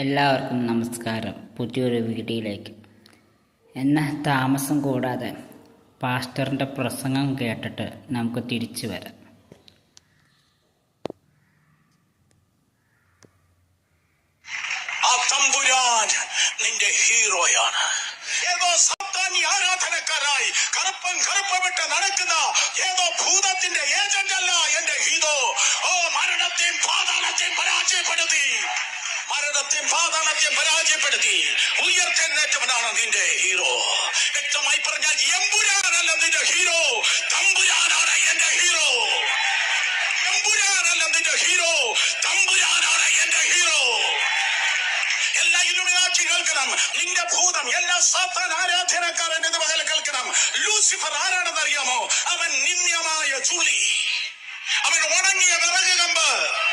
എല്ലാവർക്കും നമസ്കാരം. പുതിയൊരു വീഡിയോയിലേക്ക്. എന്ന താമസം കൂടാതെ പാസ്റ്ററിന്റെ പ്രസംഗം കേട്ടിട്ട് നമുക്ക് തിരിച്ചു വരാം. നിന്റെ ഹീറോയാണ്. നടക്കുന്ന ഏതോ ഭൂതത്തിന്റെ ഏജന്റ് അല്ല എന്റെ ഹീറോ. ഓ മരണത്തെയും പാതാളത്തെയും പരാജയപ്പെടുത്തി. മരണത്തെയും പാതാളത്തെ പരാജയപ്പെടുത്തി ഉയർത്തെന്നേറ്റവനാണ് നിന്റെ ഹീറോ. വ്യക്തമായി പറഞ്ഞാൽ എമ്പുരാനല്ല നിന്റെ ഹീറോ. തമ്പുരാനാണ് എന്റെ ഹീറോ. എമ്പുരാനല്ല നിന്റെ ഹീറോ. തമ്പുരാനാണ് എന്റെ ഹീറോ. എല്ലാ ഇലുമിനാറ്റി കേൾക്കണം. നിന്റെ ഭൂതം എല്ലാ സാത്താൻ ആരാധനക്കാരൻ എന്ന് പകൽ കേൾക്കണം. ലൂസിഫർ ആരാണെന്ന് അറിയാമോ അവൻ നിന്ദ്യമായ ചുള്ളി. അവൻ ഉണങ്ങിയ വിറക് കമ്പ്.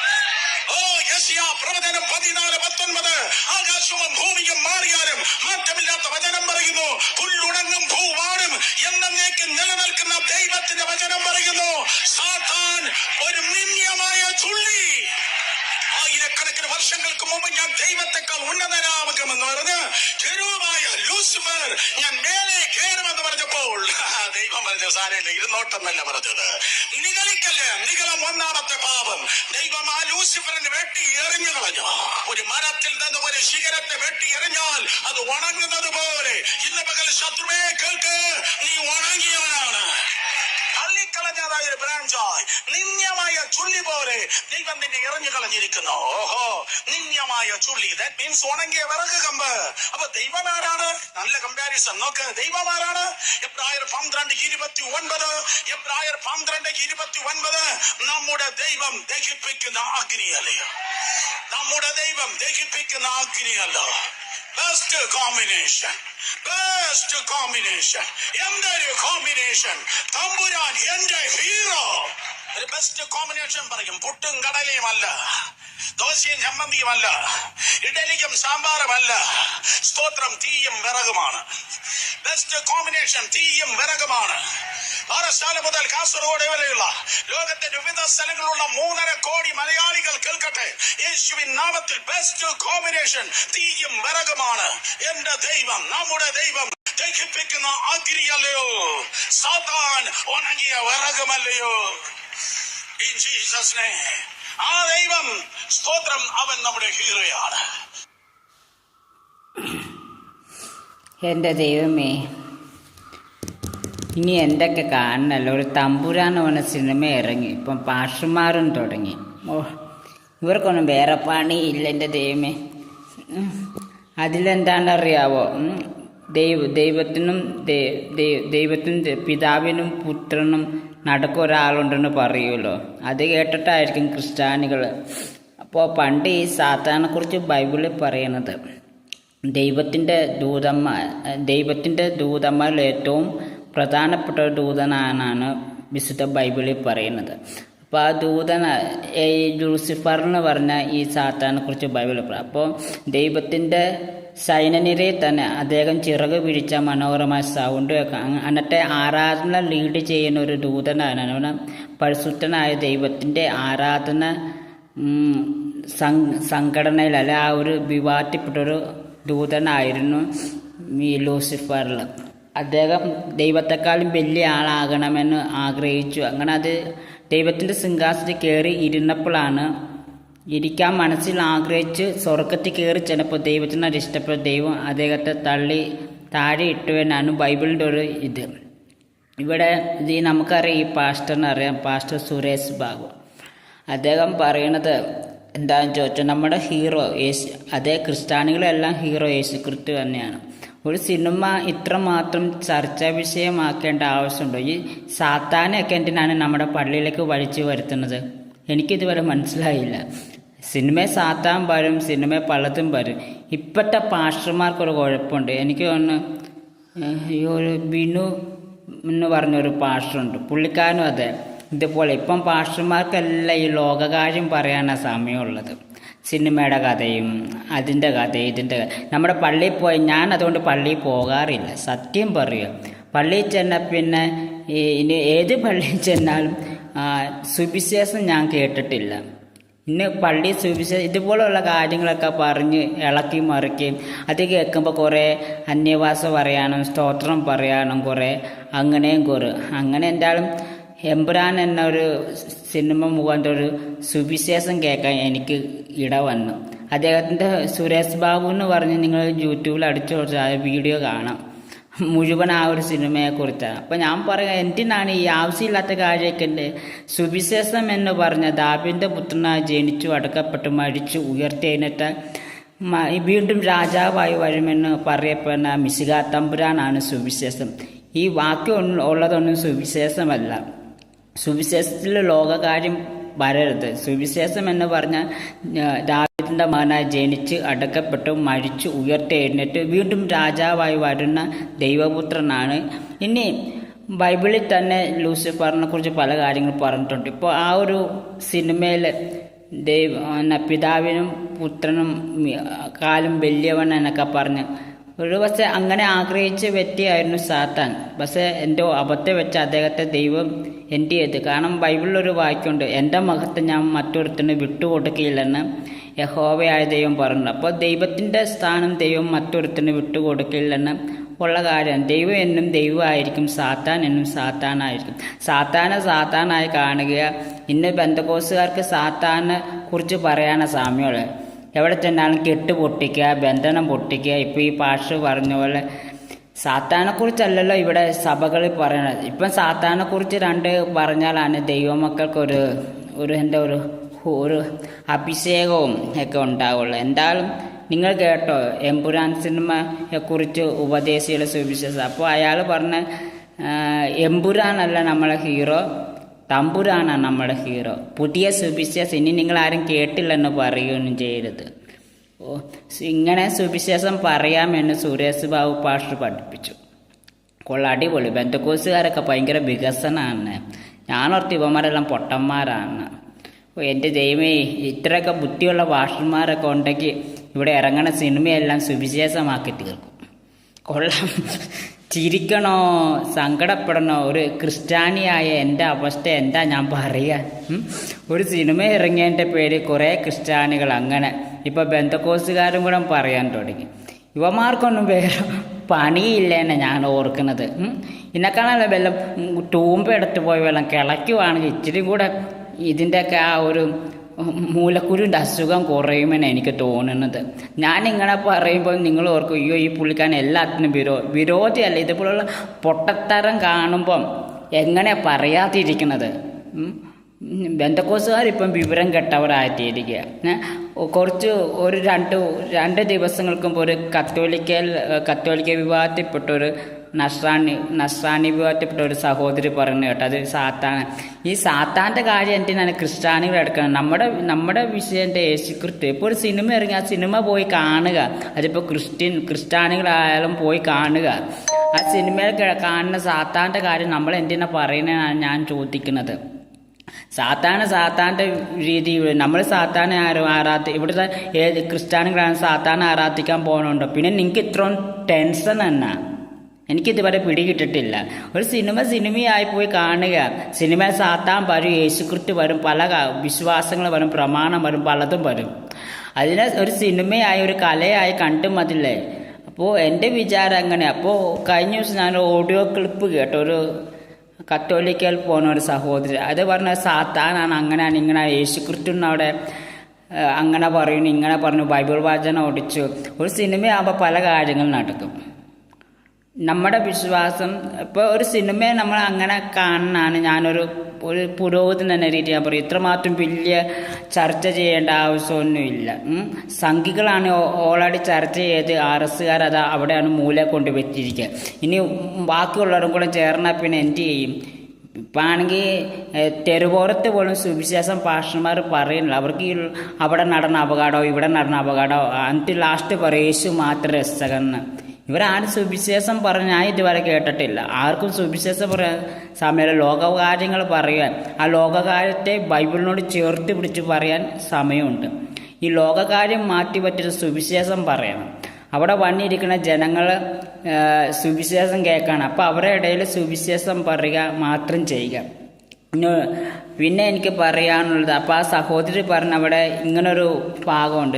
ഓ പ്രവചനം പതിനാല് പത്തൊൻപത്. ആകാശവും ഭൂമിയും മാറിയാലും മാറ്റമില്ലാത്ത വചനം പറയുന്നു. പുല്ലുണങ്ങും ഭൂവാടും എന്നേക്ക് നിലനിൽക്കുന്ന ദൈവത്തിന്റെ വചനം പറയുന്നു. സാത്താൻ ഒരു നിന്ദ്യമായ ചുള്ളി. ആയിരക്കണക്കിന് വർഷങ്ങൾക്ക് മുമ്പ് ഞാൻ ദൈവത്തെക്കാൾ ഉന്നതനാകുമെന്ന് പറഞ്ഞ് ചെരുവായ ലൂസിഫർ ഞാൻ മേലെ കയറുമെന്ന് പറഞ്ഞപ്പോൾ ദൈവം പറഞ്ഞ സാരയില്ല ഇരുന്നോട്ടെന്നല്ല പറഞ്ഞത്. നിഗളിക്കൽ നിഗളം ഒന്നാമത്തെ പാപം. ദൈവം ആ ലൂസിഫറിനെ വെട്ടി എറിഞ്ഞു കളഞ്ഞു ഒരു മരത്തിൽ നിന്ന് ഒരു ശിഖരത്തെ വെട്ടി എറിഞ്ഞാൽ അത് ഉണങ്ങുന്നത് പോലെ. ഇന്ന് പകൽ ശത്രുവേ കേൾക്ക്. നീ ഉണങ്ങിയവനാണ് തള്ളിക്കളഞ്ഞതായ ഒരു ബ്രാഞ്ചായി നിന്യമായ ചുള്ളി പോലെ ദൈവം നിന്നെ എറിഞ്ഞു കളഞ്ഞിരിക്കുന്നു ഓഹോ നിന്യമായ ചുള്ളി. ദാറ്റ് മീൻസ് ഉണങ്ങിയ വിറക് കമ്പ്. അപ്പൊ ദൈവം ആരാണ്? നല്ല കമ്പാരിസൺ നോക്ക് ദൈവം ആരാണ്? എബ്രായർ പന്ത്രണ്ട് ഇരുപത്തി ഒൻപത് എബ്രായർ പന്ത്രണ്ട് ഇരുപത്തി ഒൻപത് നമ്മുടെ ദൈവം ദഹിപ്പിക്കുന്ന അഗ്നിയല്ലേ? നമ്മുടെ ദൈവം ദഹിപ്പിക്കുന്ന അഗ്നിയല്ല? ബെസ്റ്റ് കോമ്പിനേഷൻ ബെസ്റ്റ് കോമ്പിനേഷൻ എന്തൊരു കോമ്പിനേഷൻ തമ്പുരാൻ എന്റെ ഹീറോ ഒരു ബെസ്റ്റ് കോമ്പിനേഷൻ പറയും. പുട്ടും കടലയും അല്ല. ദോശയും ചമ്മന്തിയുമല്ല സാമ്പാറും സാമ്പാറുമല്ല സ്തോത്രം തീയും വിറകുമാണ്. ബെസ്റ്റ് കോമ്പിനേഷൻ തീയും വിറകുമാണ്. പാറശാല മുതൽ കാസർഗോഡ് വരെയുള്ള ലോകത്തിന്റെ വിവിധ സ്ഥലങ്ങളിലുള്ള മൂന്നര കോടി മലയാളികൾ കേൾക്കട്ടെ. യേശുവിൻ നാമത്തിൽ ബെസ്റ്റ് കോമ്പിനേഷൻ തീയും വിറകുമാണ്. എന്റെ ദൈവം നമ്മുടെ ദൈവം ദഹിപ്പിക്കുന്ന അഗ്നിയല്ലയോ? സാത്താൻ ഉണങ്ങിയ വിറകുമല്ലയോ? name. ആ ദൈവം സ്തോത്രം അവൻ നമ്മുടെ ഹീറോയാണ്. എന്റെ ദൈവമേ ഇനി എന്തൊക്കെ കാണണല്ലോ? ഒരു തമ്പുരാൻ പറഞ്ഞ സിനിമ ഇറങ്ങി. ഇപ്പം പാഷന്മാരും തുടങ്ങി. ഓ ഇവർക്കൊന്നും വേറെ പണിയില്ല എന്റെ ദൈവമേ. അതിലെന്താണെന്നറിയാവോ? ദൈവ ദൈവത്തിനും ദൈവത്തിനും പിതാവിനും പുത്രനും നടക്ക ഒരാളുണ്ടെന്ന് പറയുമല്ലോ. അത് കേട്ടിട്ടായിരിക്കും ക്രിസ്ത്യാനികൾ. അപ്പോൾ പണ്ട് ഈ സാത്താനെക്കുറിച്ച് ബൈബിളിൽ പറയണത് ദൈവത്തിന്റെ ദൂതന്മാർ ദൈവത്തിന്റെ ദൂതന്മാരിൽ ഏറ്റവും പ്രധാനപ്പെട്ട ഒരു ദൂതനാണെന്നാണ് വിശുദ്ധ ബൈബിളിൽ പറയുന്നത്. അപ്പോൾ ആ ദൂതന ഈ ലൂസിഫർ എന്ന് പറഞ്ഞ ഈ സാത്താനെ കുറിച്ച് ബൈബിളിൽ പറയും അപ്പോൾ ദൈവത്തിന്റെ സൈനനിരെ തന്നെ അദ്ദേഹം ചിറക് പിടിച്ച മനോഹരമായ സൗണ്ട് എന്നിട്ട് ആരാധന ലീഡ് ചെയ്യുന്ന ഒരു ദൂതനാണ്. പരിശുദ്ധനായ ദൈവത്തിന്റെ ആരാധന സംഘടനയിൽ അല്ല ആ ഒരു വിവാദപ്പെട്ടൊരു ദൂതനായിരുന്നു ഈ ലൂസിഫറിൽ അദ്ദേഹം ദൈവത്തെക്കാളും വലിയ ആളാകണമെന്ന് ആഗ്രഹിച്ചു. അങ്ങനെ അത് ദൈവത്തിന്റെ സിംഹാസനത്തിൽ കയറി ഇരുന്നപ്പോഴാണ് ഇരിക്കാൻ മനസ്സിൽ ആഗ്രഹിച്ച് സ്വർഗത്തിൽ കയറി ചെന്നപ്പോൾ ദൈവത്തിന് അത് ഇഷ്ടപ്പെട്ട. ദൈവം അദ്ദേഹത്തെ തള്ളി താഴെ ഇട്ടു എന്നാണ് ബൈബിളിന്റെ ഒരു ഇത്. ഇവിടെ ഇത് നമുക്കറിയാം ഈ പാസ്റ്ററിനെ അറിയാം പാസ്റ്റർ സുരേഷ് ബാബു. അദ്ദേഹം പറയണത് എന്താണെന്ന് ചോദിച്ചാൽ നമ്മുടെ ഹീറോ യേശു അതേ ക്രിസ്ത്യാനികളെല്ലാം ഹീറോ യേശു ക്രിസ്തു തന്നെയാണ്. ഒരു സിനിമ ഇത്രമാത്രം ചർച്ചാ വിഷയമാക്കേണ്ട ആവശ്യമുണ്ടോ? ഈ സാത്താനെയൊക്കെ എന്തിനാണ് നമ്മുടെ പള്ളിയിലേക്ക് വലിച്ചു വരുത്തുന്നത്? എനിക്കിതുവരെ മനസ്സിലായില്ല. സിനിമ സാത്താൻ വരും സിനിമ പള്ളത്തും വരും ഇപ്പോഴത്തെ പാഷർമാർക്കൊരു കുഴപ്പമുണ്ട്. എനിക്ക് ഒന്ന് ഈ ഒരു ബിനു എന്ന് പറഞ്ഞൊരു പാഷറുണ്ട് പുള്ളിക്കാരനും അതെ. ഇതുപോലെ ഇപ്പം പാഷർമാർക്കല്ല ഈ ലോകകാര്യം പറയാനാണ് സമയമുള്ളത്. സിനിമയുടെ കഥയും അതിന്റെ കഥയും ഇതിന്റെ നമ്മുടെ പള്ളിയിൽ പോയി ഞാൻ അതുകൊണ്ട് പള്ളിയിൽ പോകാറില്ല. സത്യം പറയുക പള്ളിയിൽ ചെന്ന പിന്നെ ഇനി ഏത് പള്ളിയിൽ ചെന്നാലും സുവിശേഷം ഞാൻ കേട്ടിട്ടില്ല. ഇന്ന് പള്ളി സുവിശേഷം ഇതുപോലെയുള്ള കാര്യങ്ങളൊക്കെ പറഞ്ഞ് ഇളക്കി മറിക്കുകയും അത് കേൾക്കുമ്പോൾ കുറേ അന്യവാസം പറയാനും സ്തോത്രം പറയാനും കുറേ അങ്ങനെയും കുറേ. അങ്ങനെ എന്തായാലും എമ്പുരാൻ എന്ന ഒരു സിനിമ മുഖാന്തരം ഒരു സുവിശേഷം കേൾക്കാൻ എനിക്ക് ഇട വന്നു. അദ്ദേഹത്തിന്റെ സുരേഷ് ബാബു എന്ന് പറഞ്ഞ് നിങ്ങൾ യൂട്യൂബിൽ അടിച്ചു ആ വീഡിയോ കാണാം. മുഴുവൻ ആ ഒരു സിനിമയെക്കുറിച്ചാണ് അപ്പം ഞാൻ പറയാം എന്തിനാണ് ഈ ആവശ്യമില്ലാത്ത കാര്യമൊക്കെ സുവിശേഷം എന്ന് പറഞ്ഞ ദാബിന്റെ പുത്രനായി ജനിച്ചു അടക്കപ്പെട്ട് മരിച്ചു ഉയർത്തിയതിനിട്ട് വീണ്ടും രാജാവായി വരുമെന്ന് പറയപ്പെടുന്ന മിശിക തമ്പുരാനാണ് സുവിശേഷം. ഈ വാക്യം ഉള്ളതൊന്നും സുവിശേഷമല്ല. സുവിശേഷത്തിൽ ലോകകാര്യം വരരുത്. സുവിശേഷം എന്ന് പറഞ്ഞാൽ ദാവിദിന്റെ മകനായി ജനിച്ച് അടക്കപ്പെട്ടു മരിച്ചു ഉയർത്തെഴുന്നേറ്റ് വീണ്ടും രാജാവായി വരുന്ന ദൈവപുത്രനാണ്. ഇനി ബൈബിളിൽ തന്നെ ലൂസിഫറിനെ കുറിച്ച് പല കാര്യങ്ങൾ പറഞ്ഞിട്ടുണ്ട്. ഇപ്പോൾ ആ ഒരു സിനിമയിൽ ദൈവ പിതാവിനും പുത്രനും കാലും വലിയവൻ എന്നൊക്കെ പറഞ്ഞ്. ഒരു പക്ഷെ അങ്ങനെ ആഗ്രഹിച്ച വ്യക്തിയായിരുന്നു സാത്താൻ. പക്ഷേ എന്റെ അബദ്ധം വെച്ച് അദ്ദേഹത്തെ ദൈവം എന്റെ ചെയ്ത്? കാരണം ബൈബിളിലൊരു വാക്യമുണ്ട് എന്റെ മഹത്വം ഞാൻ മറ്റൊരുത്തിന് വിട്ടുകൊടുക്കുകയില്ലെന്ന് യഹോവയായ ദൈവം പറഞ്ഞു അപ്പോൾ ദൈവത്തിന്റെ സ്ഥാനം ദൈവം മറ്റൊരുത്തിന് വിട്ടുകൊടുക്കില്ലെന്ന് ഉള്ള കാര്യം ദൈവം എന്നും ദൈവമായിരിക്കും സാത്താൻ എന്നും സാത്താനായിരിക്കും. സാത്താനെ സാത്താനായി കാണുക ഇന്ന് ബന്ധകോസുകാർക്ക് സാത്താനെ കുറിച്ച് പറയാനാണ് സാമ്യമുള്ളത്. എവിടെ ചെന്നാലും കെട്ട് പൊട്ടിക്കുക ബന്ധനം പൊട്ടിക്കുക ഇപ്പോൾ ഈ പാഷ് പറഞ്ഞ പോലെ സാത്താനെക്കുറിച്ചല്ലല്ലോ ഇവിടെ സഭകളിൽ പറയണത്. ഇപ്പം സാത്താനെക്കുറിച്ച് രണ്ട് പറഞ്ഞാലാണ് ദൈവമക്കൾക്ക് ഒരു എന്താ ഒരു ഒരു അഭിഷേകവും ഒക്കെ ഉണ്ടാവുള്ളൂ. എന്തായാലും നിങ്ങൾ കേട്ടോ എമ്പുരാൻ സിനിമയെ കുറിച്ച് ഉപദേശിയുടെ സുവിശേഷം. അപ്പോൾ അയാൾ പറഞ്ഞ എമ്പുരാനല്ല നമ്മളെ ഹീറോ തമ്പുരാനാണ് നമ്മുടെ ഹീറോ. പുതിയ സുവിശേഷം ഇനി നിങ്ങൾ ആരും കേട്ടില്ലെന്ന് പറയുകയൊന്നും ചെയ്യരുത്. ഇങ്ങനെ സുവിശേഷം പറയാമെന്ന് സുരേഷ് ബാബു പാഷ് പഠിപ്പിച്ചു. കൊള്ള അടിപൊളി. ബന്ധുക്കോസുകാരൊക്കെ ഭയങ്കര വികസനമാണ് ഞാനോർത്ത് ഇവന്മാരെല്ലാം പൊട്ടന്മാരാണ്. എന്റെ ദൈവമേ ഇത്രയൊക്കെ ബുദ്ധിയുള്ള ഭാഷന്മാരൊക്കെ ഉണ്ടെങ്കിൽ ഇവിടെ ഇറങ്ങണ സിനിമയെല്ലാം സുവിശേഷമാക്കി തീർക്കും. കൊള്ളാം. ചിരിക്കണോ സങ്കടപ്പെടണോ ഒരു ക്രിസ്ത്യാനിയായ എന്റെ അവസ്ഥ എന്താ ഞാൻ പറയുക ഒരു സിനിമ ഇറങ്ങിയതിന്റെ പേര് കുറേ ക്രിസ്ത്യാനികൾ അങ്ങനെ ഇപ്പോൾ ബന്ധക്കോസുകാരും കൂടെ പറയാൻ തുടങ്ങി. ഇവമാർക്കൊന്നും വേറെ പണിയില്ലെന്നെ ഞാൻ ഓർക്കുന്നത്. ഇന്നക്കാണല്ലോ വെള്ളം ടൂമ്പ് എടുത്ത് പോയി വെള്ളം കിളയ്ക്കുവാണെങ്കിൽ ഇച്ചിരി കൂടെ ഇതിന്റെയൊക്കെ ആ ഒരു മൂലക്കുരുവിന്റെ അസുഖം കുറയുമെന്ന് എനിക്ക് തോന്നുന്നത്. ഞാൻ ഞാനിങ്ങനെ പറയുമ്പോൾ നിങ്ങൾ ഓർക്കും അയ്യോ ഈ പുള്ളിക്കാരൻ എല്ലാത്തിനും വിരോ വിരോധിയല്ല? ഇതുപോലുള്ള പൊട്ടത്തരം കാണുമ്പം എങ്ങനെ പറയാതിരിക്കുന്നത്? ബന്ധക്കോസുകാരിപ്പം വിവരം കെട്ടവരായിട്ടിരിക്കുക? കുറച്ച് ഒരു രണ്ട് രണ്ട് ദിവസങ്ങൾക്ക് മുമ്പ് ഒരു കത്തോലിക്കൽ കത്തോലിക്ക വിവാഹത്തിൽപ്പെട്ട ഒരു നസ്രാണി നസ്രാണി വിഭാഗത്തിൽപ്പെട്ട ഒരു സഹോദരി പറഞ്ഞു കേട്ടോ അത് സാത്താൻ. ഈ സാത്താന്റെ കാര്യം എന്തിനാണ് ക്രിസ്ത്യാനികൾ എടുക്കണം നമ്മുടെ നമ്മുടെ വിഷയന്റെ യേശുക്രിസ്തു. ഇപ്പോൾ ഒരു സിനിമ ഇറങ്ങി ആ സിനിമ പോയി കാണുക. അതിപ്പോൾ ക്രിസ്ത്യൻ ക്രിസ്ത്യാനികളായാലും പോയി കാണുക. ആ സിനിമയിൽ കാണുന്ന സാത്താന്റെ കാര്യം നമ്മൾ എന്തിനാ പറയുന്നതാണ് ഞാൻ ചോദിക്കുന്നത്. സാത്താന സാത്താന്റെ രീതി നമ്മൾ സാത്താനെ ആരും ആരാധി ഇവിടുത്തെ ഏത് ക്രിസ്ത്യാനികളാണ് സാത്താനെ ആരാധിക്കാൻ പോകുന്നുണ്ടോ പിന്നെ നിങ്ങൾക്ക് ഇത്രയും ടെൻഷൻ തന്നെ എനിക്കിതുവരെ പിടികിട്ടിട്ടില്ല. ഒരു സിനിമ സിനിമയായി പോയി കാണുക. സിനിമ സാത്താൻ വരും യേശുക്രിസ്തു വരും പല വിശ്വാസങ്ങൾ വരും പ്രമാണം വരും പലതും വരും. അതിനെ ഒരു സിനിമയായി ഒരു കലയായി കണ്ടു മതില്ലേ അപ്പോൾ എന്റെ വിചാരം അങ്ങനെ അപ്പോൾ കഴിഞ്ഞ ദിവസം ഞാൻ ഓഡിയോ ക്ലിപ്പ് കേട്ടോ. ഒരു കത്തോലിക്കൽ പോണ ഒരു സഹോദരി. അത് പറഞ്ഞ സാത്താനാണ് അങ്ങനെയാണ് ഇങ്ങനെ യേശുക്രിസ്തു അവിടെ അങ്ങനെ പറയുന്നു ഇങ്ങനെ പറഞ്ഞു ബൈബിൾ വാചന ഓടിച്ചു. ഒരു സിനിമയാകുമ്പോൾ പല കാര്യങ്ങൾ നടക്കും. നമ്മുടെ വിശ്വാസം ഇപ്പോൾ ഒരു സിനിമയെ നമ്മൾ അങ്ങനെ കാണാനാണ് ഞാനൊരു ഒരു പുരോഗതി തന്നെ രീതി ഞാൻ പറയും. ഇത്രമാത്രം വലിയ ചർച്ച ചെയ്യേണ്ട ആവശ്യമൊന്നുമില്ല. സംഘികളാണ് ഓൾറെഡി ചർച്ച ചെയ്ത് ആർ എസ്സുകാർ അത് അവിടെയാണ് മൂല കൊണ്ട് വെച്ചിരിക്കുക ഇനി ബാക്കിയുള്ളവരും കൂടെ ചേർന്നാൽ പിന്നെ എന്ത് ചെയ്യും? ഇപ്പം ആണെങ്കിൽ തെരുവോരത്ത് പോലും സുവിശേഷം പാഷന്മാർ പറയുന്നില്ല. അവർക്ക് ഈ അവിടെ നടന്ന അപകടമോ ഇവിടെ നടന്ന അപകടമോ എന്നിട്ട് ലാസ്റ്റ് പറയും യേശു മാത്രം രസകന്ന് ഇവരാരും സുവിശേഷം പറഞ്ഞ് ഞാൻ ഇതുവരെ കേട്ടിട്ടില്ല. ആർക്കും സുവിശേഷം പറയാൻ സമയമില്ല. ലോകകാര്യങ്ങൾ പറയാൻ ആ ലോകകാര്യത്തെ ബൈബിളിനോട് ചേർത്ത് പിടിച്ച് പറയാൻ സമയമുണ്ട്. ഈ ലോകകാര്യം മാറ്റി പറ്റിയിട്ട് സുവിശേഷം പറയണം. അവിടെ വന്നിരിക്കുന്ന ജനങ്ങൾ സുവിശേഷം കേൾക്കണം. അപ്പോൾ അവരുടെ ഇടയിൽ സുവിശേഷം പറയുക മാത്രം ചെയ്യുക. പിന്നെ എനിക്ക് പറയാനുള്ളത് അപ്പോൾ ആ സഹോദരി പറഞ്ഞ അവിടെ ഇങ്ങനൊരു ഭാഗമുണ്ട്.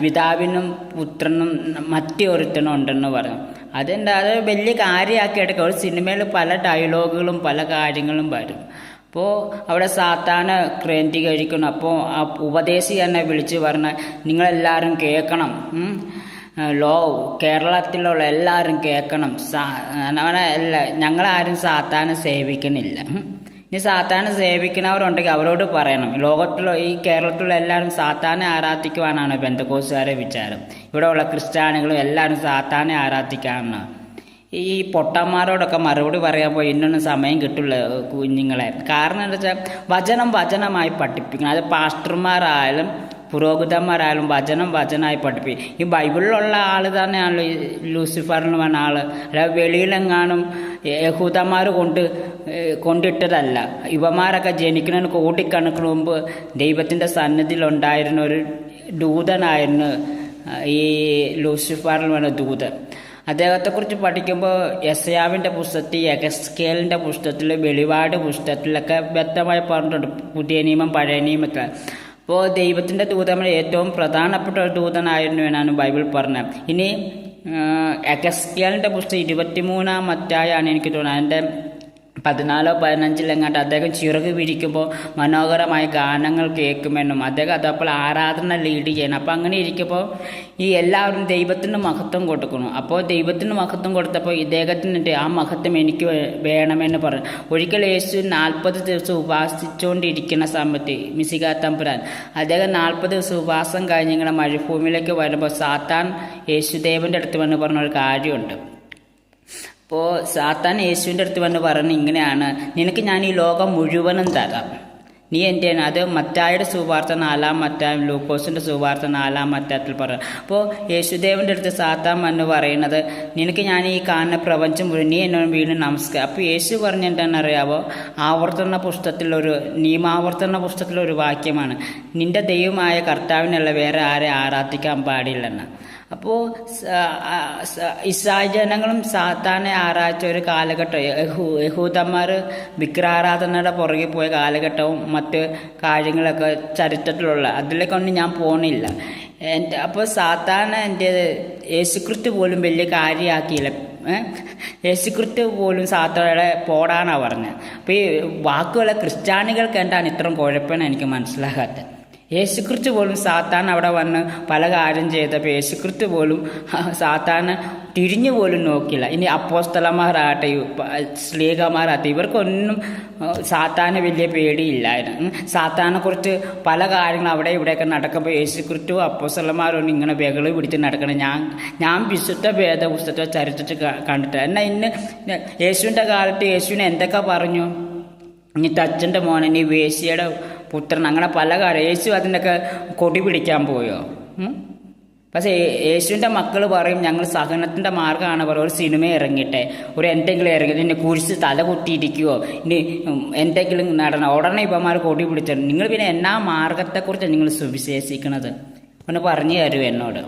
പിതാവിനും പുത്രനും മറ്റൊരുത്തനും ഉണ്ടെന്ന് പറഞ്ഞു അതെന്താ? അത് വലിയ കാര്യമാക്കി എടുക്കുക ഒരു സിനിമയിൽ പല ഡയലോഗുകളും പല കാര്യങ്ങളും വരും. അപ്പോൾ അവിടെ സാത്താന കേന്ദ്രീകരിക്കണം അപ്പോൾ ആ ഉപദേശി എന്നെ വിളിച്ച് പറഞ്ഞ നിങ്ങളെല്ലാവരും കേൾക്കണം. ലോ കേരളത്തിലുള്ള എല്ലാവരും കേൾക്കണം. സാ ഞങ്ങളാരും സാത്താനെ സേവിക്കണില്ല. ഉം. ഇനി സാത്താനെ സേവിക്കുന്നവരുണ്ടെങ്കിൽ അവരോട് പറയണം. ലോകത്തിലുള്ള ഈ കേരളത്തിലുള്ള എല്ലാവരും സാത്താനെ ആരാധിക്കുവാനാണ് ബന്ധക്കോസുകാരെ വിചാരം. ഇവിടെയുള്ള ക്രിസ്ത്യാനികളും എല്ലാവരും സാത്താനെ ആരാധിക്കാനാണ്. ഈ പൊട്ടന്മാരോടൊക്കെ മറുപടി പറയാൻ പോയി ഇന്നൊന്നും സമയം കിട്ടില്ല കുഞ്ഞുങ്ങളെ. കാരണം എന്താ വെച്ചാൽ വചനം വചനമായി പഠിപ്പിക്കണം. അത് പാസ്റ്റർമാരായാലും പുരോഹിതന്മാരായാലും വചനം വചനമായി പഠിപ്പിക്കും. ഈ ബൈബിളിലുള്ള ആൾ തന്നെയാണല്ലോ ഈ ലൂസിഫറിന് പറഞ്ഞ ആൾ അല്ലെങ്കിൽ വെളിയിലെങ്ങാനും യഹൂദന്മാർ കൊണ്ട് കൊണ്ടിട്ടതല്ല. യുവമാരൊക്കെ ജനിക്കുന്നതിന് കോടിക്കണക്കിന് മുമ്പ് ദൈവത്തിന്റെ സന്നിധിയിലുണ്ടായിരുന്ന ഒരു ദൂതനായിരുന്നു ഈ ലൂസിഫാറിൽ വേണ ദൂതൻ. അദ്ദേഹത്തെക്കുറിച്ച് പഠിക്കുമ്പോൾ യസയാവിന്റെ പുസ്തകത്തിൽ എഗസ്കേലിന്റെ പുസ്തകത്തിൽ വെളിപാട് പുസ്തകത്തിലൊക്കെ വ്യക്തമായി പറഞ്ഞിട്ടുണ്ട് പുതിയ നിയമം പഴയ നിയമമൊക്കെ. അപ്പോൾ ദൈവത്തിന്റെ ദൂതമ ഏറ്റവും പ്രധാനപ്പെട്ട ഒരു ദൂതനായിരുന്നു എന്നാണ് ബൈബിൾ പറഞ്ഞത്. ഇനി എഗസ്കേലിന്റെ പുസ്തകം ഇരുപത്തിമൂന്നാം അധ്യായമാണ് എനിക്ക് തോന്നുന്നത്. അതിന്റെ പതിനാലോ പതിനഞ്ചിലെങ്ങാണ്ട് അദ്ദേഹം ചിറക് പിരിക്കുമ്പോൾ മനോഹരമായ ഗാനങ്ങൾ കേൾക്കുമെന്നും അദ്ദേഹം അതപ്പോൾ ആരാധന ലീഡ് ചെയ്യണം. അപ്പോൾ അങ്ങനെ ഇരിക്കുമ്പോൾ ഈ എല്ലാവരും ദൈവത്തിന് മഹത്വം കൊടുക്കണം അപ്പോൾ ദൈവത്തിന് മഹത്വം കൊടുത്തപ്പോൾ ഇദ്ദേഹത്തിന്റെ ആ മഹത്വം എനിക്ക് വേണമെന്ന് പറഞ്ഞു. ഒരിക്കൽ യേശു നാൽപ്പത് ദിവസം ഉപാസിച്ചുകൊണ്ടിരിക്കുന്ന സമയത്ത് മിസിക തമ്പുരാൻ അദ്ദേഹം നാൽപ്പത് ദിവസം ഉപവാസം കഴിഞ്ഞ് ഇങ്ങനെ മരുഭൂമിയിലേക്ക് വരുമ്പോൾ സാത്താൻ യേശുദേവന്റെ അടുത്ത് വന്ന് പറഞ്ഞ ഒരു കാര്യമുണ്ട്. അപ്പോൾ സാത്താൻ യേശുവിന്റെ അടുത്ത് വന്ന് പറഞ്ഞു ഇങ്ങനെയാണ് നിനക്ക് ഞാൻ ഈ ലോകം മുഴുവനും തരാം. നീ എന്റെ അത് മറ്റായുടെ സുവാർത്ത നാലാം മറ്റായും ലൂക്കോസിന്റെ സുവാർത്ത നാലാം മറ്റാത്തിൽ പറഞ്ഞു. അപ്പോൾ യേശുദേവന്റെ അടുത്ത് സാത്താൻ വന്ന് പറയുന്നത് നിനക്ക് ഞാൻ ഈ കാണുന്ന പ്രപഞ്ചം മുഴുവൻ നീ എന്നോട് വീണ്ടും നമസ്കാരം. അപ്പോൾ യേശു പറഞ്ഞ എന്താണെന്നറിയാവോ? ആവർത്തന പുസ്തകത്തിലൊരു നിയമാവർത്തന പുസ്തകത്തിലൊരു വാക്യമാണ് നിന്റെ ദൈവമായ കർത്താവിനുള്ള വേറെ ആരെ ആരാധിക്കാൻ പാടില്ലെന്ന്. അപ്പോൾ ഇസ്രായേൽ ജനങ്ങളും സാത്താനെ ആരാച്ച ഒരു കാലഘട്ടം. യഹൂ യഹൂദന്മാർ വിഗ്രഹാരാധനയുടെ പുറകെ പോയ കാലഘട്ടവും മറ്റ് കാര്യങ്ങളൊക്കെ ചരിത്രത്തിലുള്ള. അതിലേക്കൊന്നും ഞാൻ പോണില്ല. എന്റെ അപ്പോൾ സാത്താന എന്റെ യേശുക്രിസ്തു പോലും വലിയ കാര്യമാക്കിയില്ല? യേശുക്രിസ്തു പോലും സാത്താനെ പോടാനാണ് പറഞ്ഞത് അപ്പോൾ ഈ വാക്കുകളെ ക്രിസ്ത്യാനികൾക്ക് എന്താണ് ഇത്രയും കുഴപ്പമെന്ന് എനിക്ക് മനസ്സിലാകാത്തത്. യേശുക്രിസ്തു പോലും സാത്താൻ അവിടെ വന്ന് പല കാര്യം ചെയ്തപ്പോൾ യേശുക്രിസ്തു പോലും സാത്താൻ തിരിഞ്ഞു പോലും നോക്കില്ല ഇനി അപ്പോസ്തലന്മാരാകട്ടെ സ്ത്രീകന്മാരാകട്ടെ ഇവർക്കൊന്നും സാത്താന് വലിയ പേടിയില്ലായിരുന്നു. സാത്താനെ കുറിച്ച് പല കാര്യങ്ങൾ അവിടെ ഇവിടെയൊക്കെ നടക്കുമ്പോൾ യേശുക്രിസ്തു അപ്പോസ്തലന്മാരൊന്നും ഇങ്ങനെ ബഹൾ പിടിച്ച് നടക്കണം. ഞാൻ ഞാൻ വിശുദ്ധ വേദപുസ്തകത്തെ ചരിത്രത്തിൽ കണ്ടിട്ട്. എന്നാൽ ഇന്ന് യേശുവിന്റെ കാലത്ത് യേശുവിനെ എന്തൊക്കെ പറഞ്ഞു? ഇനി തച്ചന്റെ മോനെ നീ വേശ്യയുടെ പുത്രൻ അങ്ങനെ പല കാര്യം. യേശു അതിന്റെയൊക്കെ കൊടി പിടിക്കാൻ പോയോ? പക്ഷേ യേശുവിന്റെ മക്കൾ പറയും ഞങ്ങൾ സഹനത്തിന്റെ മാർഗമാണ് പറയും. ഒരു സിനിമ ഇറങ്ങിട്ടെ ഒരു എന്തെങ്കിലും ഇറങ്ങി ഇനി കുരിശ് തല കുത്തിയിരിക്കുവോ? ഇനി എന്തെങ്കിലും നടണം. ഉടനെ ഇപ്പന്മാർ കൊടി പിടിച്ചു നിങ്ങൾ പിന്നെ എന്നാ മാർഗത്തെക്കുറിച്ച് നിങ്ങൾ സുവിശേഷിക്കണത്? ഒന്ന് പറഞ്ഞു തരൂ എന്നോട്.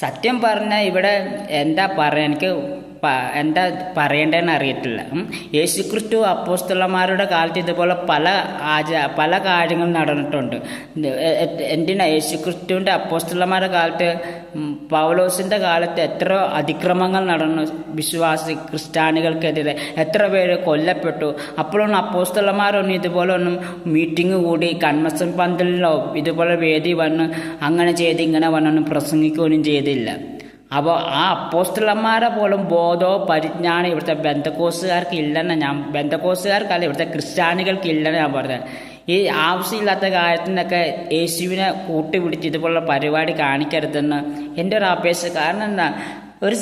സത്യം പറഞ്ഞാൽ ഇവിടെ എന്താ പറയുക എനിക്ക് എന്താ പറയേണ്ടതെന്ന് അറിയത്തില്ല. യേശു യേശുക്രിസ്തു അപ്പോസ്തലന്മാരുടെ കാലത്ത് ഇതുപോലെ പല ആചാ പല കാര്യങ്ങൾ നടന്നിട്ടുണ്ട്. എന്തിനാ യേശു എന്തിനാ യേശുക്രിസ്തുവിന്റെ അപ്പോസ്തലന്മാരുടെ കാലത്ത് പൗലോസിന്റെ കാലത്ത് എത്ര അതിക്രമങ്ങൾ നടന്നു വിശ്വാസി ക്രിസ്ത്യാനികൾക്കെതിരെ. എത്ര പേര് കൊല്ലപ്പെട്ടു. അപ്പോഴൊന്നും അപ്പോസ്തലന്മാരൊന്നും ഇതുപോലെ ഒന്നും മീറ്റിംഗ് കൂടി കൺവെൻഷൻ പന്തലിലോ ഇതുപോലെ വേദി വന്ന് അങ്ങനെ ചെയ്ത് ഇങ്ങനെ വന്നൊന്നും പ്രസംഗിക്കുകയൊന്നും ചെയ്തില്ല. അപ്പോൾ ആ അപ്പോസ്റ്റലന്മാരെ പോലും ബോധോ പരിജ്ഞാനം ഇവിടുത്തെ ബന്ധക്കോസുകാർക്ക് ഇല്ലെന്ന് ഞാൻ ബന്ധക്കോസുകാർക്കല്ല ഇവിടുത്തെ ക്രിസ്ത്യാനികൾക്ക് ഇല്ലെന്ന് ഞാൻ പറഞ്ഞത്. ഈ ആവശ്യമില്ലാത്ത കാര്യത്തിനൊക്കെ യേശുവിനെ കൂട്ടുപിടിച്ച് ഇതുപോലുള്ള പരിപാടി കാണിക്കരുതെന്ന് എന്റെ ഒരു അപേക്ഷ. കാരണം എന്താ? ഒരു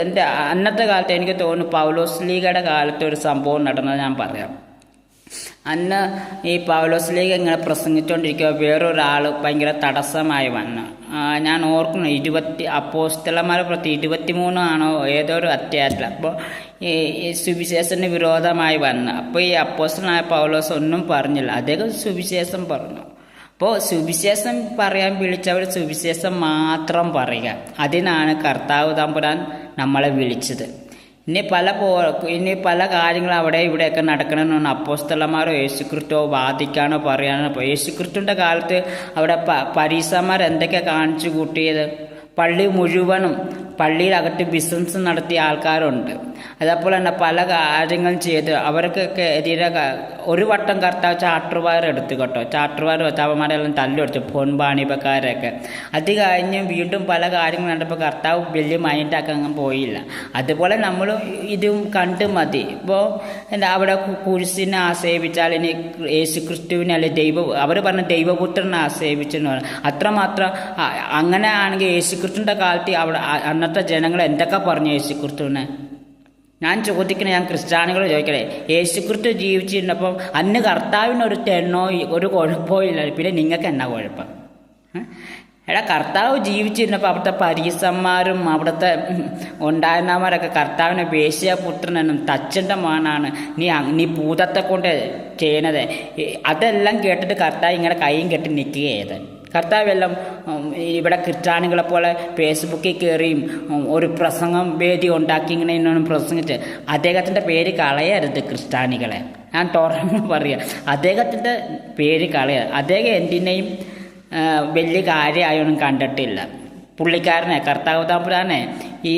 എന്റെ അന്നത്തെ കാലത്ത് എനിക്ക് തോന്നുന്നു പൗലോസ് ലീഗയുടെ കാലത്ത് ഒരു സംഭവം നടന്നത് ഞാൻ പറയാം. അന്ന് ഈ പൗലോസിലേക്ക് ഇങ്ങനെ പ്രസംഗിച്ചുകൊണ്ടിരിക്കുക വേറൊരാൾ ഭയങ്കര തടസ്സമായി വന്നു. ഞാൻ ഓർക്കുന്നു ഇരുപത്തി അപ്പോസ്തലന്മാരെ പ്രതി ഇരുപത്തി മൂന്നാണോ ഏതോ ഒരു അത്യാറ്റിൽ അപ്പോൾ ഈ സുവിശേഷന് വിരോധമായി വന്നു. അപ്പോൾ ഈ അപ്പോസ്റ്റലായ പൗലോസ് ഒന്നും പറഞ്ഞില്ല. അദ്ദേഹം സുവിശേഷം പറഞ്ഞു. അപ്പോൾ സുവിശേഷം പറയാൻ വിളിച്ചവർ സുവിശേഷം മാത്രം പറയുക. അതിനാണ് കർത്താവ് തമ്പുരാൻ നമ്മളെ വിളിച്ചത്. ഇനി പല പോ ഇനി പല കാര്യങ്ങളും അവിടെ ഇവിടെയൊക്കെ നടക്കണമെന്നാണ് അപ്പോസ്തലന്മാരോ യേശുക്രിസ്തുവോ വാദിക്കാനോ പറയാനോ യേശുക്രിസ്തുവിന്റെ കാലത്ത് അവിടെ പരീസന്മാർ എന്തൊക്കെ കാണിച്ചു കൂട്ടിയത് പള്ളി മുഴുവനും പള്ളിയിലകത്ത് ബിസിനസ് നടത്തിയ ആൾക്കാരുണ്ട്. അതേപോലെ തന്നെ പല കാര്യങ്ങളും ചെയ്ത് അവർക്കൊക്കെ എതിരെ ഒരു വട്ടം കർത്താവ് ചാട്ടുവാർ എടുത്തു കേട്ടോ. ചാട്ടുവാർ വെച്ച് അവന്മാരെല്ലാം തല്ലെടുത്തു പൊൻപാണിപ്പക്കാരൊക്കെ അത് കഴിഞ്ഞ് വീണ്ടും പല കാര്യങ്ങൾ കണ്ടപ്പോൾ കർത്താവ് വലിയ മൈൻഡാക്കാൻ പോയില്ല. അതുപോലെ നമ്മൾ ഇതും കണ്ട് മതി. ഇപ്പോൾ എന്താ അവിടെ കുരിശിനെ ആശ്രയിപ്പിച്ചാൽ ഇനി യേശു ക്രിസ്തുവിനെ അല്ലെ ദൈവ അവർ പറഞ്ഞ ദൈവപുത്രനെ ആസേവിച്ചെന്ന് പറഞ്ഞു. അത്രമാത്രം അങ്ങനെ ആണെങ്കിൽ യേശു ക്രിസ്തുവിന്റെ കാലത്ത് അവിടെ അന്നത്തെ ജനങ്ങൾ എന്തൊക്കെ പറഞ്ഞു യേശു ക്രിസ്തുവിനെ ഞാൻ ചോദിക്കണേ ഞാൻ ക്രിസ്ത്യാനികൾ ചോദിക്കണേ യേശുക്രിസ്തു ജീവിച്ചിരുന്നപ്പം അന്ന് കർത്താവിന് ഒരു തെണ്ണോ ഒരു കുഴപ്പമോ ഇല്ല. പിന്നെ നിങ്ങൾക്ക് എന്നാ കുഴപ്പം? എടാ കർത്താവ് ജീവിച്ചിരുന്നപ്പോൾ അവിടുത്തെ പരീസന്മാരും അവിടുത്തെ ഉണ്ടായിരുന്നവരൊക്കെ കർത്താവിനെ വേശ്യാപുത്രനെന്നും തച്ചന്റെ മോനാണ് നീ നീ ഭൂതത്തെ കൊണ്ട് ചെയ്യണത്. അതെല്ലാം കേട്ടിട്ട് കർത്താവ് ഇങ്ങനെ കൈയും കെട്ടി നിൽക്കുകയത് കർത്താവെല്ലാം ഇവിടെ ക്രിസ്ത്യാനികളെ പോലെ ഫേസ്ബുക്കിൽ കയറിയും ഒരു പ്രസംഗം വേദി ഉണ്ടാക്കി ഇങ്ങനെ ഇന്നൊന്നും പ്രസംഗിച്ച്. അദ്ദേഹത്തിന്റെ പേര് കളയരുത് ക്രിസ്ത്യാനികളെ. ഞാൻ തുറന്ന് പറയാം. അദ്ദേഹത്തിന്റെ പേര് കളയരുത് അദ്ദേഹം എന്തിനേയും വലിയ കാര്യമായൊന്നും കണ്ടിട്ടില്ല. പുള്ളിക്കാരനെ കർത്താവ് തമ്പുരാനെ ഈ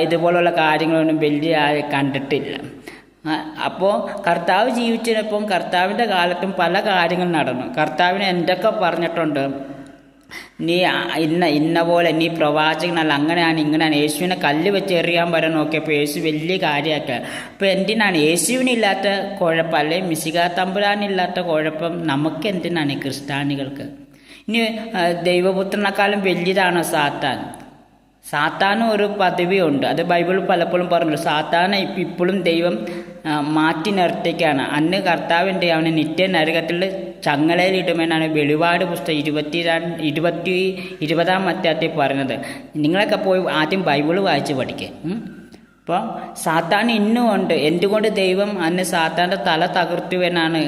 ഇതുപോലുള്ള കാര്യങ്ങളൊന്നും വലിയ കണ്ടിട്ടില്ല. അപ്പോൾ കർത്താവ് ജീവിച്ചതിനൊപ്പം കർത്താവിന്റെ കാലത്തും പല കാര്യങ്ങൾ നടന്നു. കർത്താവിന് എന്തൊക്കെ പറഞ്ഞിട്ടുണ്ട്? നീ ഇന്ന ഇന്ന പോലെ നീ പ്രവാചകനല്ല അങ്ങനെയാണ് ഇങ്ങനെയാണ്. യേശുവിനെ കല്ല് വെച്ച് എറിയാൻ വരെ നോക്കിയപ്പോൾ യേശു വലിയ കാര്യമാക്കുക അപ്പോൾ എന്തിനാണ്? യേശുവിനില്ലാത്ത കുഴപ്പം അല്ലെങ്കിൽ മിശിക തമ്പുരാനില്ലാത്ത കുഴപ്പം നമുക്ക് എന്തിനാണ് ക്രിസ്ത്യാനികൾക്ക്? ഇനി ദൈവപുത്രനെക്കാളും വലിയതാണ് സാത്താൻ? സാത്താനും ഒരു പദവിയുണ്ട്. അത് ബൈബിൾ പലപ്പോഴും പറഞ്ഞു സാത്താനെ ഇപ്പം ഇപ്പോഴും ദൈവം മാറ്റി നിർത്തിക്കാണ് അന്ന് കർത്താവിന്റെ അവനെ നിത്യ നരകത്തിൽ ചങ്ങലയിലിടുമെന്നാണ് വെളിപാട് പുസ്തകം ഇരുപത്തി ഇരുപത്തി ഇരുപതാം അധ്യായത്തിൽ പറഞ്ഞത് നിങ്ങളൊക്കെ പോയി ആദ്യം ബൈബിൾ വായിച്ച് പഠിക്കുക അപ്പോൾ സാത്താൻ ഇന്നും ഉണ്ട്. എന്തുകൊണ്ട് ദൈവം അന്ന് സാത്താന്റെ തല തകർത്തു എന്നാണ്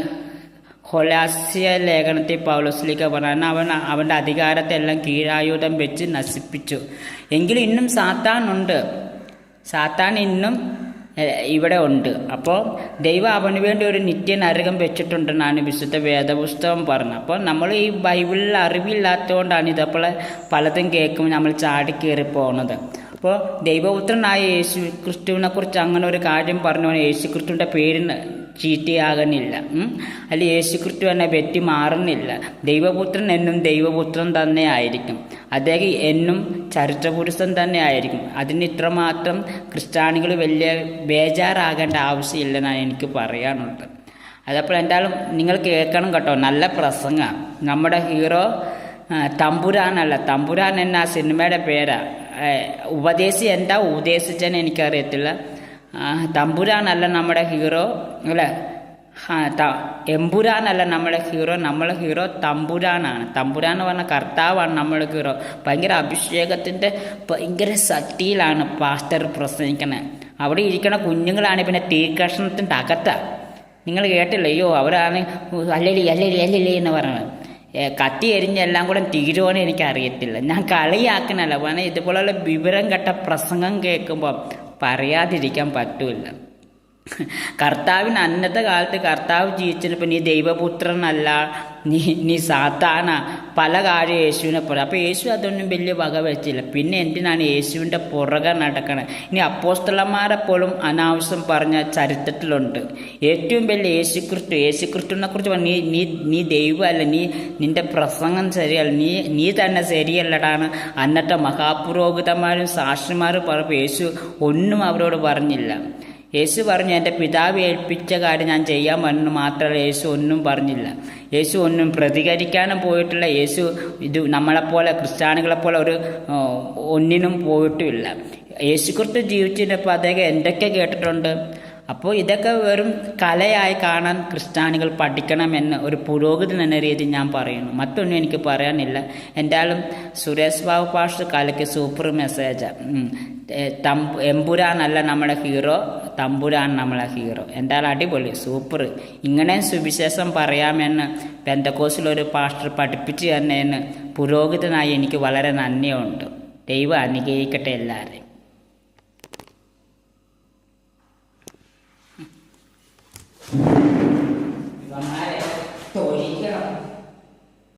ഹൊലാസ്യ ലേഖനത്തിൽ പൗലോസ്ലിക്ക പറഞ്ഞ അവൻ അവന്റെ അധികാരത്തെ എല്ലാം കീഴായുധം വെച്ച് നശിപ്പിച്ചു. എങ്കിലും ഇന്നും സാത്താൻ ഉണ്ട്. സാത്താൻ ഇന്നും ഇവിടെ ഉണ്ട്. അപ്പോൾ ദൈവം അവന് വേണ്ടി ഒരു നിത്യ നരകം വെച്ചിട്ടുണ്ടെന്നാണ് വിശുദ്ധ വേദപുസ്തകം പറഞ്ഞത്. അപ്പോൾ നമ്മൾ ഈ ബൈബിളിൽ അറിവില്ലാത്തതുകൊണ്ടാണ് ഇതേപോലെ പലതും കേൾക്കുമ്പോൾ നമ്മൾ ചാടിക്കേറി പോകുന്നത് അപ്പോൾ ദൈവപുത്രനായ യേശു ക്രിസ്തുവിനെ കുറിച്ച് അങ്ങനെ ഒരു കാര്യം പറഞ്ഞു യേശു ക്രിസ്തുവിന്റെ പേരിന് ചീറ്റിയാകുന്നില്ല അല്ലെ യേശു ക്രിസ്തു എന്നെ വെറ്റി മാറുന്നില്ല. ദൈവപുത്രൻ എന്നും ദൈവപുത്രൻ തന്നെ ആയിരിക്കും. അദ്ദേഹം എന്നും ചരിത്രപുരുഷൻ തന്നെ ആയിരിക്കും. അതിന് ഇത്രമാത്രം ക്രിസ്ത്യാനികൾ വലിയ ബേജാറാകേണ്ട ആവശ്യമില്ലെന്നാണ് എനിക്ക് പറയാനുള്ളത്. അതപ്പോൾ എന്തായാലും നിങ്ങൾ കേൾക്കണം കേട്ടോ. നല്ല പ്രസംഗമാണ് നമ്മുടെ ഹീറോ തമ്പുരാനല്ല. തമ്പുരാൻ എന്ന ആ സിനിമയുടെ പേരാ. ഏ, ഉപദേശി എന്താ? ഉപദേശിച്ചെന്ന് എനിക്കറിയത്തില്ല. തമ്പുരാനല്ല നമ്മുടെ ഹീറോ അല്ലേ? എമ്പുരാനല്ല നമ്മുടെ ഹീറോ നമ്മളെ ഹീറോ തമ്പുരാനാണ്. തമ്പുരാൻ എന്ന് പറഞ്ഞ കർത്താവാണ് നമ്മുടെ ഹീറോ. ഭയങ്കര അഭിഷേകത്തിന്റെ ഭയങ്കര ശക്തിയിലാണ് പാസ്റ്റർ പ്രസംഗിക്കുന്നത് അവിടെ ഇരിക്കുന്ന കുഞ്ഞുങ്ങളാണ് പിന്നെ തീകഷ്ണത്തിന്റെ അകത്ത. നിങ്ങൾ കേട്ടില്ല? അയ്യോ അവരാണ് അല്ലലി അല്ലലി അല്ലലി എന്ന് പറയുന്നത് കത്തി എരിഞ്ഞെല്ലാം കൂടെ തീരുവാണ് എനിക്ക് അറിയത്തില്ല ഞാൻ കളിയാക്കണല്ല. കാരണം ഇതുപോലുള്ള വിവരം കെട്ട പ്രസംഗം കേൾക്കുമ്പോൾ പറയാതിരിക്കാൻ പറ്റൂല കർത്താവിന് അന്നത്തെ കാലത്ത് കർത്താവ് ജീവിച്ചപ്പോൾ നീ ദൈവപുത്രനല്ല നീ നീ സാത്താന പല കാര്യം യേശുവിനെ പുറ അപ്പോൾ യേശു അതൊന്നും വലിയ വക വെച്ചില്ല പിന്നെ എന്തിനാണ് യേശുവിന്റെ പുറകെ നടക്കണത് ഇനി അപ്പോസ്തലന്മാരെ പോലും അനാവശ്യം പറഞ്ഞ ചരിത്രത്തിലുണ്ട്. ഏറ്റവും വലിയ യേശു ക്രിസ്തു യേശു ക്രിസ്തുവിനെ കുറിച്ച് പറഞ്ഞു നീ നീ നീ ദൈവമല്ല നീ നിന്റെ പ്രസംഗം ശരിയല്ല നീ നീ തന്നെ ശരിയല്ലടാണ്. അന്നത്തെ മഹാപുരോഹിതന്മാരും സാക്ഷിമാരും പറഞ്ഞപ്പോൾ യേശു ഒന്നും അവരോട് പറഞ്ഞില്ല. യേശു പറഞ്ഞു എന്റെ പിതാവ് ഏൽപ്പിച്ച കാര്യം ഞാൻ ചെയ്യാൻ പറഞ്ഞു മാത്രമല്ല യേശു ഒന്നും പറഞ്ഞില്ല. യേശു ഒന്നും പ്രതികരിക്കാനും പോയിട്ടില്ല. യേശു ഇത് നമ്മളെപ്പോലെ ക്രിസ്ത്യാനികളെപ്പോലെ ഒരു ഒന്നിനും പോയിട്ടുമില്ല. യേശുക്രിസ്തു ജീവിച്ചിരുന്നപ്പോൾ അദ്ദേഹം എന്തൊക്കെ കേട്ടിട്ടുണ്ട്? അപ്പോൾ ഇതൊക്കെ വെറും കലയായി കാണാൻ ക്രിസ്ത്യാനികൾ പഠിക്കണമെന്ന് ഒരു പുരോഗതി എന്ന രീതി ഞാൻ പറയുന്നു. മറ്റൊന്നും എനിക്ക് പറയാനില്ല. എന്തായാലും സുരേഷ് ബാബു പാഷ് കലയ്ക്ക് സൂപ്പർ മെസ്സേജാണ് തമ്പു എമ്പുരാനല്ല നമ്മളെ ഹീറോ തമ്പുരാൻ നമ്മളെ ഹീറോ എന്തായാലും അടിപൊളി സൂപ്പർ ഇങ്ങനെ സുവിശേഷം പറയാമെന്ന് പെന്തക്കോസിലൊരു പാസ്റ്റർ പഠിപ്പിച്ചു തന്നെയെന്ന് പുരോഗതിനായി എനിക്ക് വളരെ നന്ദിയുണ്ട്. ദൈവം അനുഗ്രഹിക്കട്ടെ എല്ലാവരെയും. Thì còn hai